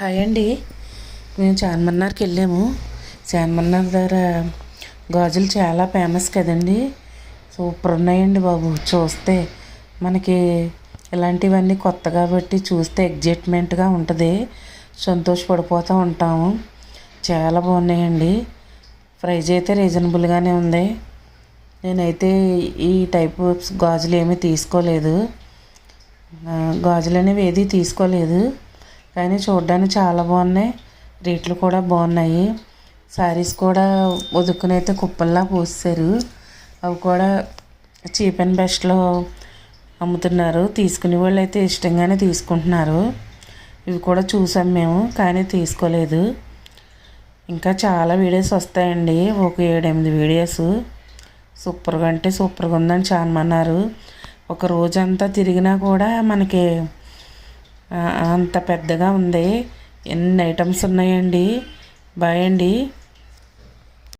Hi అండి. మేము చార్మన్నార్కి వెళ్ళాము. చార్మన్నార్ దగ్గర గాజులు చాలా ఫేమస్ కదండి. సూపర్ ఉన్నాయండి బాబు. చూస్తే మనకి ఇలాంటివన్నీ కొత్త కాబట్టి చూస్తే ఎగ్జైట్మెంట్గా ఉంటుంది. సంతోషపడిపోతూ ఉంటాము. చాలా బాగున్నాయండి. ప్రైజ్ అయితే రీజనబుల్గానే ఉంది. నేనైతే ఈ టైప్ గాజులు ఏమీ తీసుకోలేదు. గాజులు అనేవి ఏది తీసుకోలేదు. కానీ చూడడానికి చాలా బాగున్నాయి. రేట్లు కూడా బాగున్నాయి. శారీస్ కూడా వదుక్కుని కుప్పల్లా పోసారు అవి కూడా చీప్ అండ్ బెస్ట్లో అమ్ముతున్నారు. తీసుకునే వాళ్ళు అయితే ఇష్టంగానే తీసుకుంటున్నారు. ఇవి కూడా చూసాం మేము కానీ తీసుకోలేదు. ఇంకా చాలా వీడియోస్ వస్తాయండి. ఒక ఏడెనిమిది వీడియోస్. సూపర్గా అంటే సూపర్గా ఉందని చాలామన్నారు ఒక రోజంతా తిరిగినా కూడా మనకి అంత పెద్దగా ఉంది. ఎన్ని ఐటమ్స్ ఉన్నాయండి? బాయ్ అండి